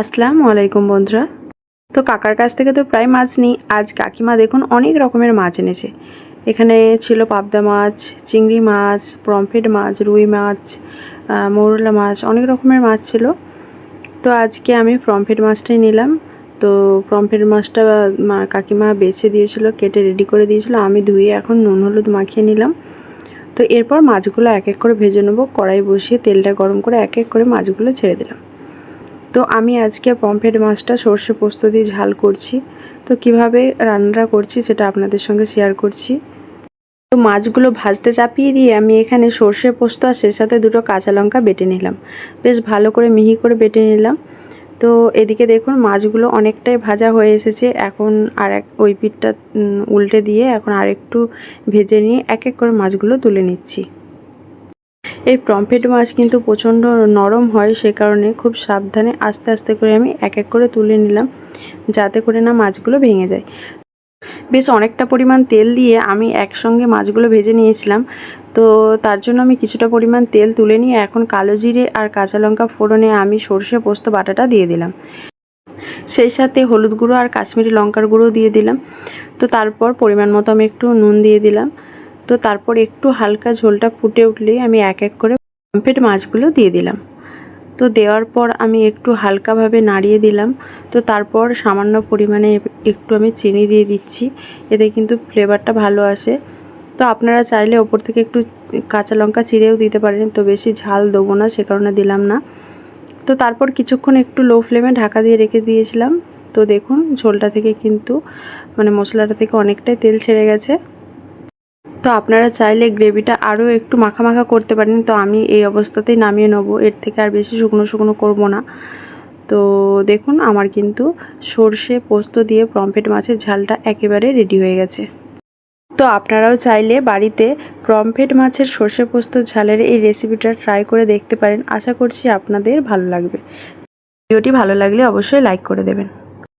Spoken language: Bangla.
আসসালামু আলাইকুম বন্ধুরা। তো কাকার কাছ থেকে তো প্রায় মাছ নিই। আজ কাকিমা দেখুন অনেক রকমের মাছ এনেছে। এখানে ছিল পাবদা মাছ, চিংড়ি মাছ, পমফ্রেট মাছ, রুই মাছ মৌরলা মাছ, অনেক রকমের মাছ ছিল। তো আজকে আমি পমফ্রেট মাছটাই নিলাম। তো পমফ্রেট মাছটা কাকিমা বেছে দিয়েছিল, কেটে রেডি করে দিয়েছিল। আমি ধুয়ে এখন নুন হলুদ মাখিয়ে নিলাম। তো এরপর মাছগুলো এক এক করে ভেজে নেব। কড়াই বসিয়ে তেলটা গরম করে এক এক করে মাছগুলো ছেড়ে দিলাম। তো আমি আজকে পমফ্রেট মাছটা সর্ষে পোস্ত দিয়ে ঝাল করছি। তো কীভাবে রান্নাটা করছি সেটা আপনাদের সঙ্গে শেয়ার করছি। তো মাছগুলো ভাজতে চাপিয়ে দিয়ে আমি এখানে সর্ষে পোস্ত আর সে সাথে দুটো কাঁচা লঙ্কা বেটে নিলাম। বেশ ভালো করে মিহি করে বেটে নিলাম। তো এদিকে দেখুন মাছগুলো অনেকটাই ভাজা হয়ে এসেছে। এখন আর এক ওই পিঠটা উল্টে দিয়ে এখন আরেকটু ভেজে নিয়ে এক এক করে মাছগুলো তুলে নিচ্ছি। এই পমফ্রেট মাছ কিন্তু প্রচণ্ড নরম হয়, সে কারণে খুব সাবধানে আস্তে আস্তে করে আমি এক এক করে তুলে নিলাম, যাতে করে না মাছগুলো ভেঙে যায়। বেশ অনেকটা পরিমাণ তেল দিয়ে আমি একসঙ্গে মাছগুলো ভেজে নিয়েছিলাম, তো তার জন্য আমি কিছুটা পরিমাণ তেল তুলে নিয়ে এখন কালো জিরে আর কাঁচা লঙ্কা ফোড়নে আমি সর্ষে পোস্ত বাটাটা দিয়ে দিলাম। সেই সাথে হলুদ গুঁড়ো আর কাশ্মীরি লঙ্কার গুঁড়ো দিয়ে দিলাম, তো তারপর পরিমাণ মতো আমি একটু নুন দিয়ে দিলাম। তো তারপর একটু হালকা ঝোলটা ফুটে উঠলেই আমি এক এক করে পমফ্রেট মাছগুলো দিয়ে দিলাম। তো দেওয়ার পর আমি একটু হালকাভাবে নাড়িয়ে দিলাম। তো তারপর সামান্য পরিমাণে একটু আমি চিনি দিয়ে দিচ্ছি। এতে কিন্তু ফ্লেভারটা ভালো আসে। তো আপনারা চাইলে ওপর থেকে একটু কাঁচা লঙ্কা চিড়েও দিতে পারেন, তো বেশি ঝাল দেবো না, সে কারণে দিলাম না। তো তারপর কিছুক্ষণ একটু লো ফ্লেমে ঢাকা দিয়ে রেখে দিয়েছিলাম। তো দেখুন, ঝোলটা থেকে কিন্তু মানে মশলাটা থেকে অনেকটাই তেল ছেড়ে গেছে। তো আপনারা চাইলে গ্রেভিটা আরও একটু মাখা মাখা করতে পারেন। তো আমি এই অবস্থাতেই নামিয়ে নেব। এর থেকে আর বেশি শুকনো শুকনো করব না। তো দেখুন, আমার কিন্তু সর্ষে পোস্ত দিয়ে পমফ্রেট মাছের ঝালটা একেবারে রেডি হয়ে গেছে। তো আপনারাও চাইলে বাড়িতে পমফ্রেট মাছের সর্ষে পোস্ত ঝালের এই রেসিপিটা ট্রাই করে দেখতে পারেন। আশা করছি আপনাদের ভালো লাগবে। ভিডিওটি ভালো লাগলে অবশ্যই লাইক করে দেবেন।